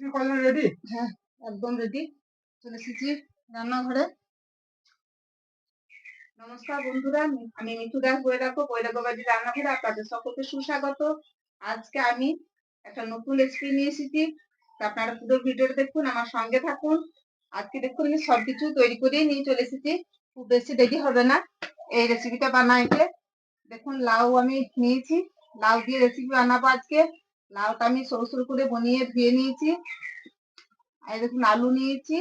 হ্যাঁ আমি দাস সুস্বাগত। আজকে আমি একটা নতুন রেসিপি নিয়ে এসেছি। আপনারা পুরো ভিডিওটা দেখুন, আমার সঙ্গে থাকুন। আজকে দেখুন, আমি সবকিছু তৈরি করেই নিয়ে চলে এসেছি। খুব বেশি দেরি হবে না। এই রেসিপিটা বানাইতে। দেখুন, লাউ আমি নিয়েছি। লাউ দিয়ে রেসিপি বানাবো আজকে। লাউটা আমি সরু সরু করে বনিয়ে ধুয়ে নিয়েছি। আর দেখুন আলু নিয়েছি।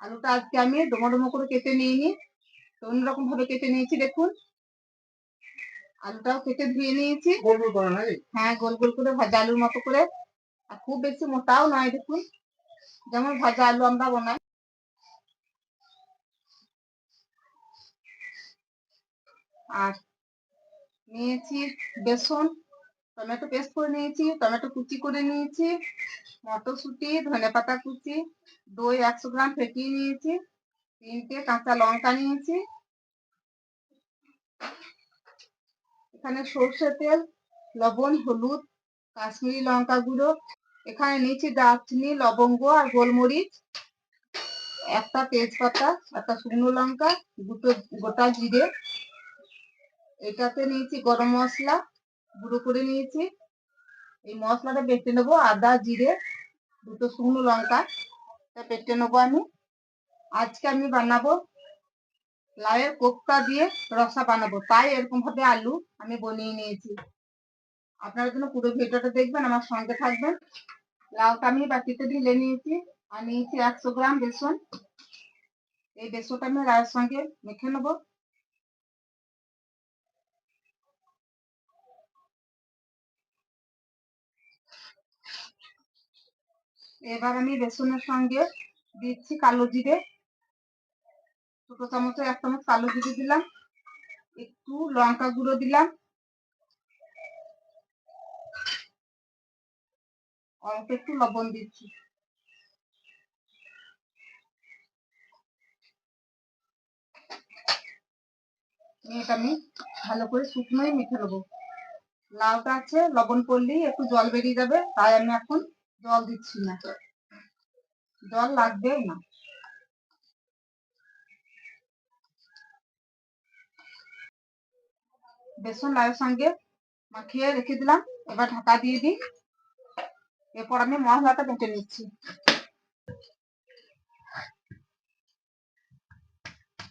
আলুটা আজকে আমি ডোমো ডোমো করে কেটে নিইনি। তো অন্যরকম ভাবে কেটে নিয়েছি দেখুন। আলুটাও কেটে ধুয়ে নিয়েছি। গোল গোল হ্যাঁ গোল গোল করে ভাজা আলুর মতো করে। আর খুব বেশি মোটাও নয় দেখুন। যেমন ভাজা আলু আমরা বানাই। আর নিয়েছি বেসন। টমেটো পেস্ট করে নিয়েছি, টমেটো কুচি করে নিয়েছি, মটরশুঁটি, ধনে পাতা কুচি, দই একশো গ্রাম ফেটিয়ে নিয়েছি, তিনটে কাঁচা লঙ্কা নিয়েছি। এখানে সর্ষে তেল, লবণ, হলুদ, কাশ্মীরি লঙ্কা গুঁড়ো, এখানে নিয়েছি দারচিনি, লবঙ্গ আর গোলমরিচ, একটা তেজপাতা, একটা শুকনো লঙ্কা, দুটো গোটা জিরে, এটাতে নিয়েছি গরম মশলা গুঁড়ো করে নিয়েছি। এই মশলাটা বেটে নেব আদা, জিরে, দুটো শুকনো লঙ্কা, এটা বেটে নেব আমি। আজকে আমি বানাবো লাউয়ের কোপ্তা দিয়ে রসা বানাবো। তাই এরকম ভাবে আলু আমি বনিয়ে নিয়েছি। আপনারা যেন পুরো ভিডিওটা দেখবেন, আমার সঙ্গে থাকবেন। লাউটা আমি বাটিতে ঢেলে নিয়েছি। আর নিয়েছি একশো গ্রাম বেসন। এই বেসনটা আমি লাউয়ের সঙ্গে মেখে নেব। এবার আমি বেসনের সঙ্গে দিচ্ছি কালো জিরে। ছোট চামচে, এক চামচ কালো জিরে দিলাম। একটু লঙ্কা গুঁড়ো দিলাম। অল্প একটু লবণ দিচ্ছি। এটা আমি ভালো করে শুকনোই মেখে নেব। লাউটা আছে, লবণ পড়লেই একটু জল বেরিয়ে যাবে, তাই আমি এখন জল দিচ্ছি না। জল লাগবে না। বেসন লাউয়ের সঙ্গে মাখিয়ে রেখে দিলাম, এবার ঢাকা দিয়ে দিই। এরপর আমি মশলাটা বেটে নিচ্ছি।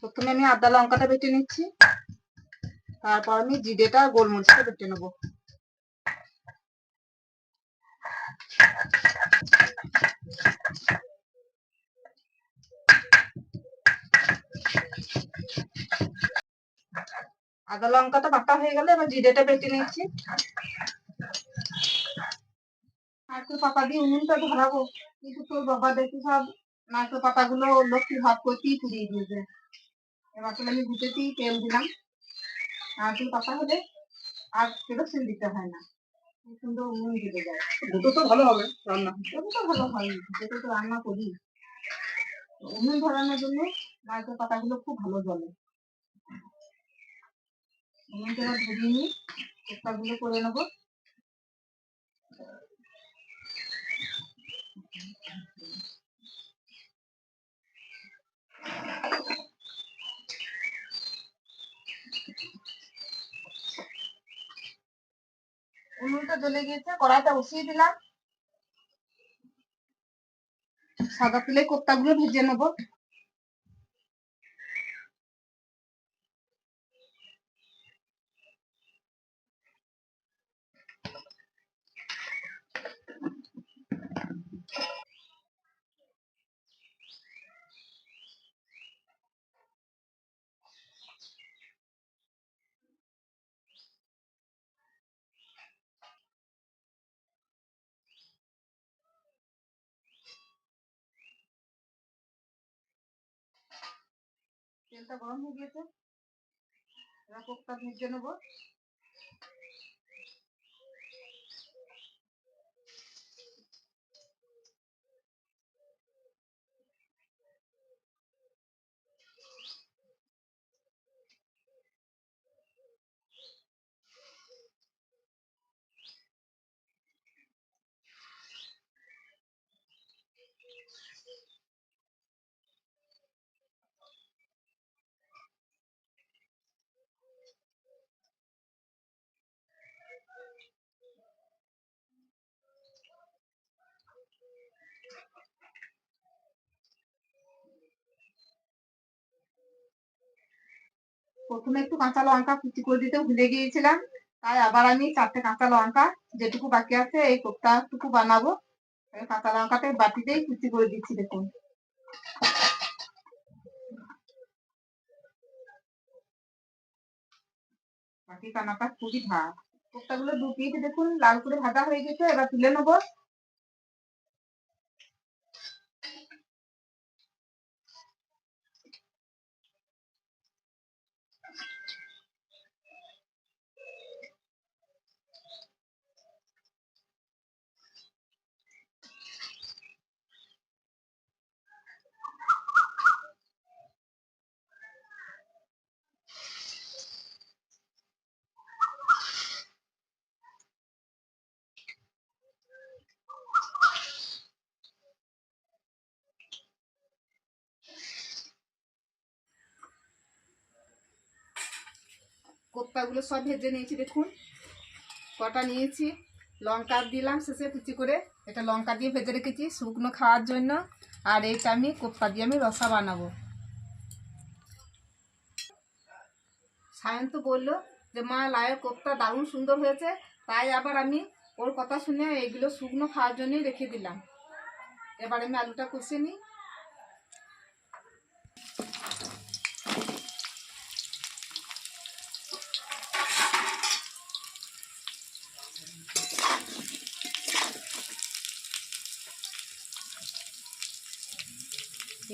প্রথমে আমি আদা লঙ্কাটা বেটে নিচ্ছি, তারপর আমি জিরেটা গোলমরিচটা বেটে নেব। আদা লঙ্কাটা বাটা হয়ে গেলে এবার জিরেটা বেটে নিচ্ছি নারকেল পাতা দিয়ে উনুনটা ধরাবো কিন্তু তোর বাবা দেখি সব নারকেল পাতাগুলো লক্ষ্মী ভাব করতেই পুড়িয়ে দিয়েছে। এবার তাহলে আমি দুটোতেই তেল দিলাম। নারকেল পাতা হলে আর কেরোসিন দিতে হয় না। সুন্দর উনুন দিতে যায়। দুটো তো ভালো হবে রান্না। তো ভালো হয় তো রান্না করি। উনুন ধরানোর জন্য নারকেল পাতাগুলো খুব ভালো জ্বলে। উনুনটা এবার ধরিয়ে নিই। চেষ্টাগুলো করে উনুনটা জ্বলে গিয়েছে, কড়াইটা বসিয়ে দিলাম। সাদা তেলে কোপ্তাগুলো ভেজে নেব। তেলটা গরম হয়ে গিয়েছে। এবার কোকটা ভেজে নেব। প্রথমে একটু কাঁচা লঙ্কা কুচি করে দিতে ভুলে গিয়েছিলাম, তাই আবার আমি চারটে কাঁচা লঙ্কা যেটুকু বাকি আছে এই কোপ্তাটুকু বানাবো। কাঁচা লঙ্কাটা বাটিতেই কুচি করে দিচ্ছি, দেখুন। বাকি কানাটা খুবই ভাত কোপ্তাগুলো দু পিঠ দেখুন, লাল করে ভাজা হয়ে গেছে, এবার তুলে নেব। কোপ্তাগুলো সব ভেজে নিয়েছি, দেখুন। কটা নিয়েছি, লঙ্কা দিলাম শেষে কুচি করে। এটা লঙ্কা দিয়ে ভেজে রেখেছি শুকনো খাওয়ার জন্য। আর এইটা আমি কোপ্তা দিয়ে আমি রসা বানাবো। সায়ন্ত বলল যে, মা লায়ের কোপ্তা দারুণ সুন্দর হয়েছে। তাই আবার আমি ওর কথা শুনে এইগুলো শুকনো খাওয়ার জন্যই রেখে দিলাম। এবার আমি আলুটা কষে নিই।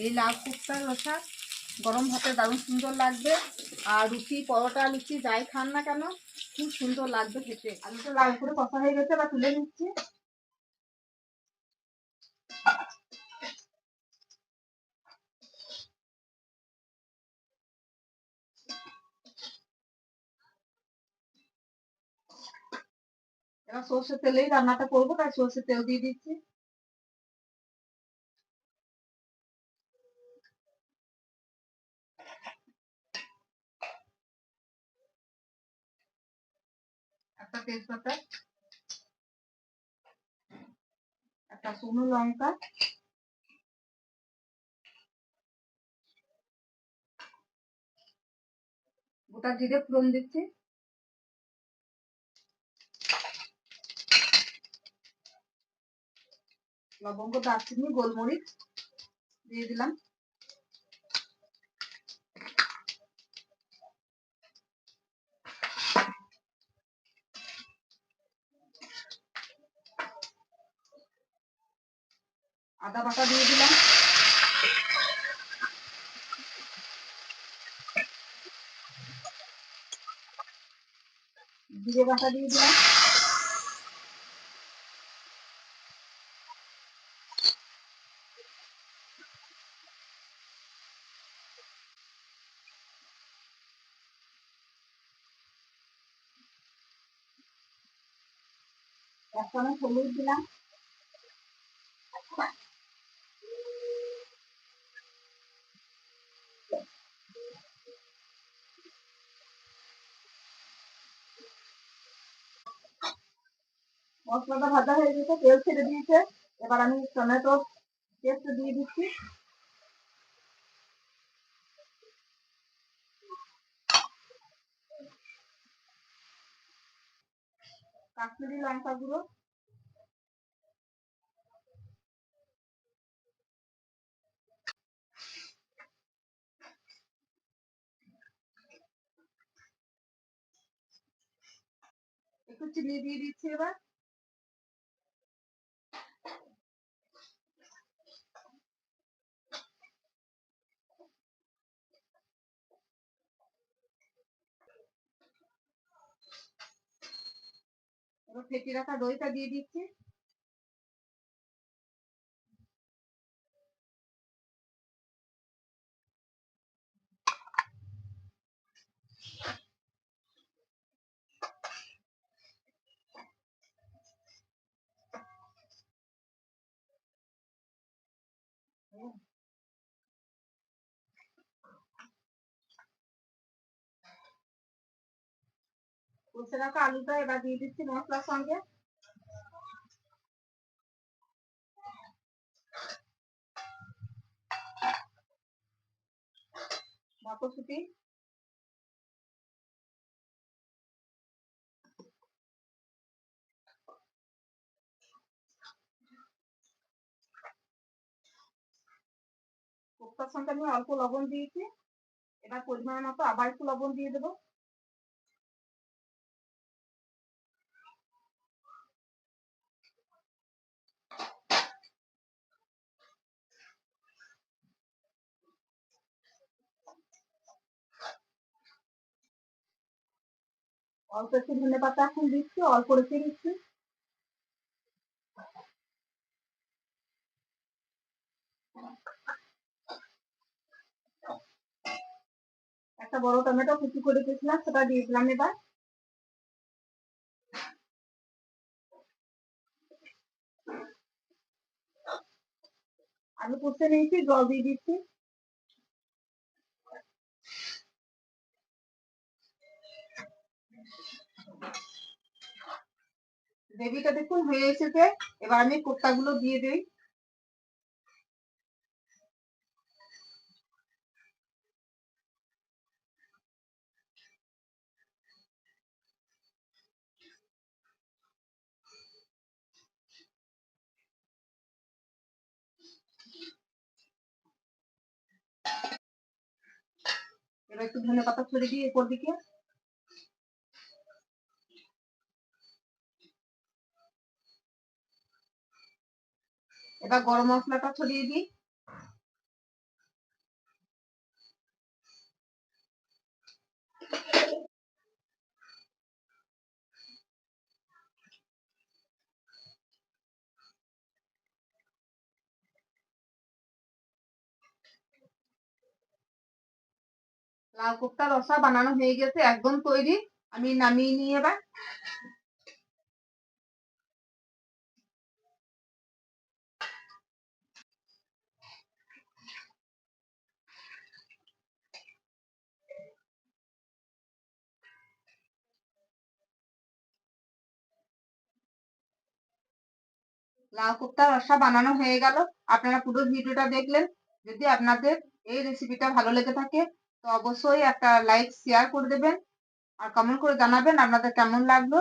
এই লাউ কুপ্তার রসা গরম ভাতে দারুণ সুন্দর লাগবে। আর রুটি, পরোটা, লুচি যাই খান না কেন, খুব সুন্দর লাগবে খেতে। আলুটা লাল করে কষা হয়ে গেছে বা তুলে নিচ্ছি। এবার তেলেই রান্নাটা করব, তাই সর্ষের তেল দিয়ে দিচ্ছি। একটা তেজপাতা একটা শুকনো লঙ্কা। গোটা জিরে ফোড়ন দিচ্ছি। লবঙ্গ দারচিনি গোলমরিচ দিয়ে দিলাম। আদা বাটা দিয়ে দিলাম। জিরে বাটা দিয়ে দিলাম। এক চামচ হলুদ দিলাম। মশলাটা ভাজা হয়ে গেছে, তেল ছেড়ে দিয়েছে। এবার আমি টমেটো পেস্ট দিয়ে দিচ্ছি। কাশ্মীরি লঙ্কা গুঁড়ো একটু চিনি দিয়ে দিচ্ছি এবার। এবার ফেটে রাখা দইটা দিয়ে দিচ্ছি কষে রাখা আলুটা এবার দিয়ে দিচ্ছি মশলার সঙ্গে। মটরশুঁটি কোপ্তার সঙ্গে আমি অল্প লবণ দিয়েছি। এবার পরিমাণ মতো আবার একটু লবণ দিয়ে দেবো। অল্প একটু ধনে পাতা এখন দিচ্ছি, অল্প রেখে দিচ্ছি। একটা বড় টমেটো কুচি করে দিয়েছিলাম, সেটা দিয়ে দিলাম এবার। আমি কষে নিয়েছি, জল দিয়ে দিচ্ছি। গ্রেভিটা দেখুন, হয়ে এসেছে। এবার আমি কোপ্তাগুলো দিয়ে দিই। এবার একটু ধনে পাতা ছড়িয়ে দিই উপর দিকে। এবার গরম মশলাটা ছড়িয়ে দিই। লাল কোপ্তা রসা বানানো হয়ে গেছে, একদম তৈরি। আমি নামিয়ে নিই এবার। লাউ কোপ্তার রসা বানানো হয়ে গেল। আপনারা পুরো ভিডিওটা দেখলেন। যদি আপনাদের এই রেসিপিটা ভালো লেগে থাকে, তো অবশ্যই একটা লাইক শেয়ার করে দেবেন আর কমেন্ট করে জানাবেন আপনাদের কেমন লাগল।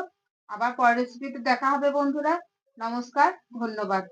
আবার পরের রেসিপিতে দেখা হবে বন্ধুরা। নমস্কার, ধন্যবাদ।